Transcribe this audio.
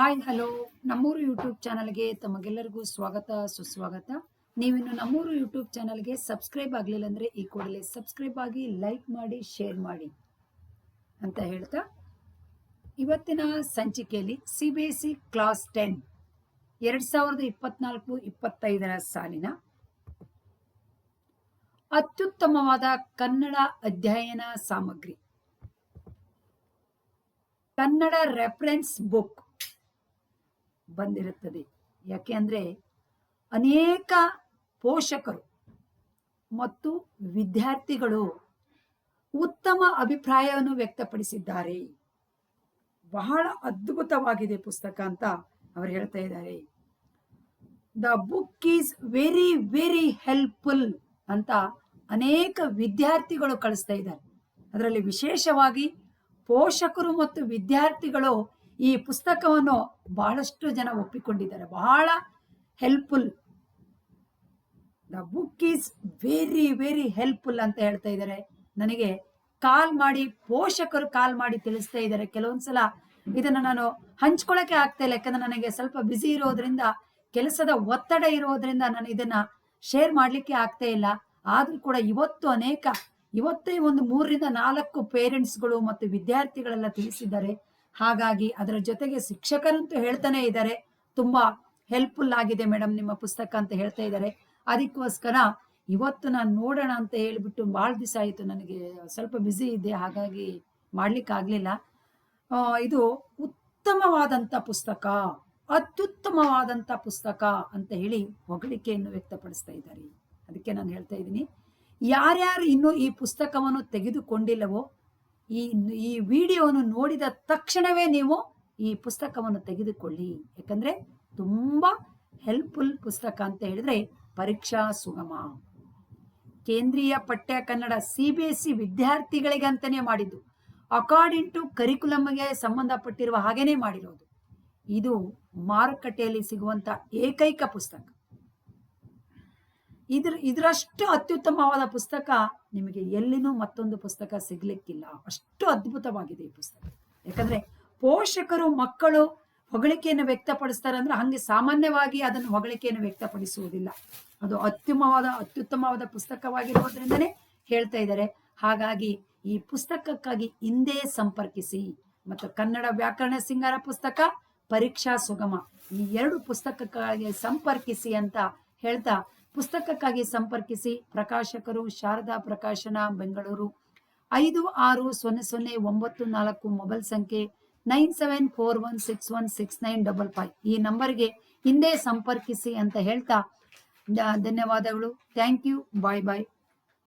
Hi hello ನಮ್ಮೂರು YouTube ಚಾನಲ್ಗೆ ತಮಗೆಲ್ಲರಿಗೂ ಸ್ವಾಗತ, ಸುಸ್ವಾಗತ. ನೀವಿನ್ನು ನಮ್ಮೂರು ಯೂಟ್ಯೂಬ್ ಚಾನಲ್ಗೆ ಸಬ್ಸ್ಕ್ರೈಬ್ ಆಗಲಿಲ್ಲ ಅಂದರೆ ಈ ಕೂಡಲೇ ಸಬ್ಸ್ಕ್ರೈಬ್ ಆಗಿ ಲೈಕ್ ಮಾಡಿ ಶೇರ್ ಮಾಡಿ ಅಂತ ಹೇಳ್ತಾ. ಇವತ್ತಿನ ಸಂಚಿಕೆಯಲ್ಲಿ C B S C class ten ಎರಡು ಸಾವಿರದ ಇಪ್ಪತ್ನಾಲ್ಕು, ಇಪ್ಪತ್ತೈದರ ಸಾಲಿನ ಅತ್ಯುತ್ತಮವಾದ ಕನ್ನಡ ಅಧ್ಯಯನ ಸಾಮಗ್ರಿ. ಕನ್ನಡ ರೆಫರೆನ್ಸ್ ಬುಕ್ ಬಂದಿರುತ್ತದೆ. ಯಾಕೆ ಅಂದರೆ ಅನೇಕ ಪೋಷಕರು ಮತ್ತು ವಿದ್ಯಾರ್ಥಿಗಳು ಉತ್ತಮ ಅಭಿಪ್ರಾಯವನ್ನು ವ್ಯಕ್ತಪಡಿಸಿದ್ದಾರೆ. ಬಹಳ ಅದ್ಭುತವಾಗಿದೆ ಪುಸ್ತಕ ಅಂತ ಅವರು ಹೇಳ್ತಾ ಇದ್ದಾರೆ. The book is very very helpful ಅಂತ ಅನೇಕ ವಿದ್ಯಾರ್ಥಿಗಳು ಕಳಿಸ್ತಾ ಇದ್ದಾರೆ. ಅದರಲ್ಲಿ ವಿಶೇಷವಾಗಿ ಪೋಷಕರು ಮತ್ತು ವಿದ್ಯಾರ್ಥಿಗಳು ಈ ಪುಸ್ತಕವನ್ನು ಬಹಳಷ್ಟು ಜನ ಒಪ್ಪಿಕೊಂಡಿದ್ದಾರೆ. ಬಹಳ helpful the book is very very helpful ಅಂತ ಹೇಳ್ತಾ ಇದ್ದಾರೆ. ನನಗೆ ಕಾಲ್ ಮಾಡಿ, ಪೋಷಕರು ಕಾಲ್ ಮಾಡಿ ತಿಳಿಸ್ತಾ ಇದ್ದಾರೆ. ಕೆಲವೊಂದ್ಸಲ ಇದನ್ನ ನಾನು ಹಂಚ್ಕೊಳಕ್ಕೆ ಆಗ್ತಾ ಇಲ್ಲ. ಯಾಕಂದ್ರೆ ನನಗೆ ಸ್ವಲ್ಪ ಬ್ಯುಸಿ ಇರೋದ್ರಿಂದ, ಕೆಲಸದ ಒತ್ತಡ ಇರೋದ್ರಿಂದ ನಾನು ಇದನ್ನ ಶೇರ್ ಮಾಡ್ಲಿಕ್ಕೆ ಆಗ್ತಾ ಇಲ್ಲ. ಆದ್ರೂ ಕೂಡ ಇವತ್ತು ಅನೇಕ, ಇವತ್ತೇ ಒಂದು ಮೂರರಿಂದ ನಾಲ್ಕು ಪೇರೆಂಟ್ಸ್ಗಳು ಮತ್ತು ವಿದ್ಯಾರ್ಥಿಗಳೆಲ್ಲ ತಿಳಿಸಿದ್ದಾರೆ. ಹಾಗಾಗಿ ಅದರ ಜೊತೆಗೆ ಶಿಕ್ಷಕರಂತೂ ಹೇಳ್ತಾನೆ ಇದ್ದಾರೆ. ತುಂಬಾ ಹೆಲ್ಪ್ಫುಲ್ ಆಗಿದೆ ಮೇಡಮ್ ನಿಮ್ಮ ಪುಸ್ತಕ ಅಂತ ಹೇಳ್ತಾ ಇದ್ದಾರೆ. ಅದಕ್ಕೋಸ್ಕರ ಇವತ್ತು ನಾನು ನೋಡೋಣ ಅಂತ ಹೇಳ್ಬಿಟ್ಟು ಭಾಳ ದಿವಸ ಆಯಿತು ನನಗೆ, ಸ್ವಲ್ಪ ಬ್ಯುಸಿ ಇದೆ ಹಾಗಾಗಿ ಮಾಡ್ಲಿಕ್ಕೆ ಆಗ್ಲಿಲ್ಲ. ಇದು ಉತ್ತಮವಾದಂಥ ಪುಸ್ತಕ ಅತ್ಯುತ್ತಮವಾದಂಥ ಪುಸ್ತಕ ಅಂತ ಹೇಳಿ ಹೊಗಳಿಕೆಯನ್ನು ವ್ಯಕ್ತಪಡಿಸ್ತಾ ಇದ್ದಾರೆ. ಅದಕ್ಕೆ ನಾನು ಹೇಳ್ತಾ ಇದ್ದೀನಿ, ಯಾರ್ಯಾರು ಇನ್ನೂ ಈ ಪುಸ್ತಕವನ್ನು ತೆಗೆದುಕೊಂಡಿಲ್ಲವೋ ಈ ಈ ವಿಡಿಯೋವನ್ನು ನೋಡಿದ ತಕ್ಷಣವೇ ನೀವು ಈ ಪುಸ್ತಕವನ್ನು ತೆಗೆದುಕೊಳ್ಳಿ. ಯಾಕಂದ್ರೆ ತುಂಬ ಹೆಲ್ಪ್ಫುಲ್ ಪುಸ್ತಕ ಅಂತ ಹೇಳಿದ್ರೆ ಪರೀಕ್ಷಾ ಸುಗಮ. ಕೇಂದ್ರೀಯ ಪಠ್ಯ Kannada C B S C ವಿದ್ಯಾರ್ಥಿಗಳಿಗೆ ಅಂತಾನೆ ಮಾಡಿದ್ದು. ಅಕಾರ್ಡಿಂಗ್ ಟು ಕರಿಕುಲಮ್ಗೆ ಸಂಬಂಧಪಟ್ಟಿರುವ ಹಾಗೇನೆ ಮಾಡಿರೋದು. ಇದು ಮಾರುಕಟ್ಟೆಯಲ್ಲಿ ಸಿಗುವಂತ ಏಕೈಕ ಪುಸ್ತಕ. ಇದ್ರ, ಇದರಷ್ಟು ಅತ್ಯುತ್ತಮವಾದ ಪುಸ್ತಕ ನಿಮಗೆ ಎಲ್ಲಿನೂ ಮತ್ತೊಂದು ಪುಸ್ತಕ ಸಿಗ್ಲಿಕ್ಕಿಲ್ಲ. ಅಷ್ಟು ಅದ್ಭುತವಾಗಿದೆ ಈ ಪುಸ್ತಕ. ಯಾಕಂದ್ರೆ ಪೋಷಕರು, ಮಕ್ಕಳು ಹೊಗಳಿಕೆಯನ್ನು ವ್ಯಕ್ತಪಡಿಸ್ತಾರೆ ಅಂದ್ರೆ ಹಂಗೆ ಸಾಮಾನ್ಯವಾಗಿ ಅದನ್ನು ಹೊಗಳಿಕೆಯನ್ನು ವ್ಯಕ್ತಪಡಿಸುವುದಿಲ್ಲ. ಅದು ಅತ್ಯುತ್ತಮವಾದ ಅತ್ಯುತ್ತಮವಾದ ಪುಸ್ತಕವಾಗಿರೋದ್ರಿಂದನೇ ಹೇಳ್ತಾ ಇದ್ದಾರೆ. ಹಾಗಾಗಿ ಈ ಪುಸ್ತಕಕ್ಕಾಗಿ ಹಿಂದೆ ಸಂಪರ್ಕಿಸಿ. ಮತ್ತು ಕನ್ನಡ ವ್ಯಾಕರಣ ಸಿಂಗಾರ ಪುಸ್ತಕ, ಪರೀಕ್ಷಾ ಸುಗಮ ಈ ಎರಡು ಪುಸ್ತಕಕ್ಕಾಗಿ ಸಂಪರ್ಕಿಸಿ ಅಂತ ಹೇಳ್ತಾ ಪುಸ್ತಕಕ್ಕಾಗಿ ಸಂಪರ್ಕಿಸಿ. ಪ್ರಕಾಶಕರು ಶಾರದಾ ಪ್ರಕಾಶನ, ಬೆಂಗಳೂರು. ಐದು ಆರು ಸೊನ್ನೆ ಸೊನ್ನೆ ಒಂಬತ್ತು ನಾಲ್ಕು ಮೊಬೈಲ್ ಸಂಖ್ಯೆ nine seven four one six one six nine double five. ಈ ನಂಬರ್ಗೆ ಹಿಂದೆ ಸಂಪರ್ಕಿಸಿ ಅಂತ ಹೇಳ್ತಾ, ಧನ್ಯವಾದಗಳು. Thank you. Bye bye.